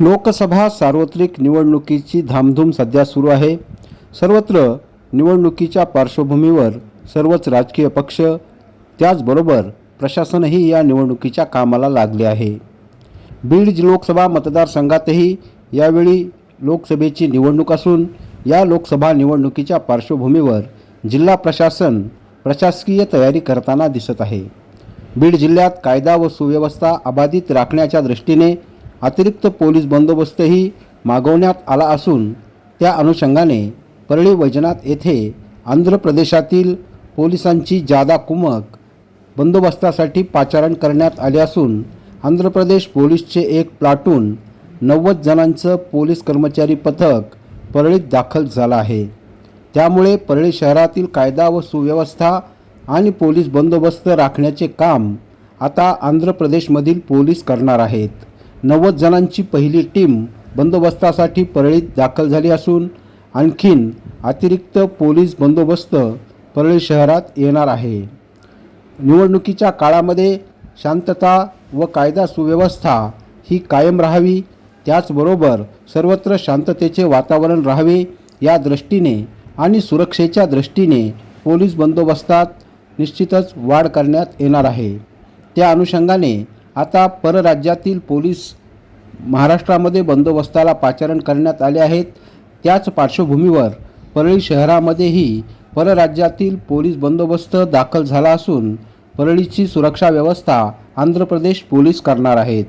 लोकसभा सार्वत्रिक निवडणुकीची धामधूम सध्या सुरू आहे. सर्वत्र निवडणुकीच्या पार्श्वभूमीवर सर्वच राजकीय पक्ष त्याचबरोबर प्रशासनही या निवडणुकीच्या कामाला लागले आहे. बीड लोकसभा मतदारसंघातही यावेळी लोकसभेची निवडणूक असून या लोकसभा निवडणुकीच्या पार्श्वभूमीवर जिल्हा प्रशासन प्रशासकीय तयारी करताना दिसत आहे. बीड जिल्ह्यात कायदा व सुव्यवस्था अबाधित राखण्याच्या दृष्टीने अतिरिक्त पोलीस बंदोबस्तही मागवण्यात आला असून त्या अनुषंगाने परळी वैजनाथ येथे आंध्र प्रदेशातील पोलिसांची जादा कुमक बंदोबस्तासाठी पाचारण करण्यात आले असून आंध्र प्रदेश पोलीसचे एक प्लाटून नव्वद जणांचं पोलीस कर्मचारी पथक परळीत दाखल झालं आहे. त्यामुळे परळी शहरातील कायदा व सुव्यवस्था आणि पोलीस बंदोबस्त राखण्याचे काम आता आंध्र प्रदेशमधील पोलीस करणार आहेत. नव्वद जणांची पहिली टीम बंदोबस्तासाठी परळीत दाखल झाली असून आणखीन अतिरिक्त पोलीस बंदोबस्त परळी शहरात येणार आहे. निवडणुकीच्या काळामध्ये शांतता व कायदा सुव्यवस्था ही कायम राहावी त्याचबरोबर सर्वत्र शांततेचे वातावरण राहावे या दृष्टीने आणि सुरक्षेच्या दृष्टीने पोलीस बंदोबस्तात निश्चितच वाढ करण्यात येणार आहे. त्या अनुषंगाने आता परराज्यातील पोलीस महाराष्ट्रामध्ये बंदोबस्ताला पाचारण करण्यात आले आहेत. त्याच पार्श्वभूमीवर परळी शहरामध्येही परराज्यातील पोलीस बंदोबस्त दाखल झाला असून परळीची सुरक्षा व्यवस्था आंध्र प्रदेश पोलीस करणार आहेत.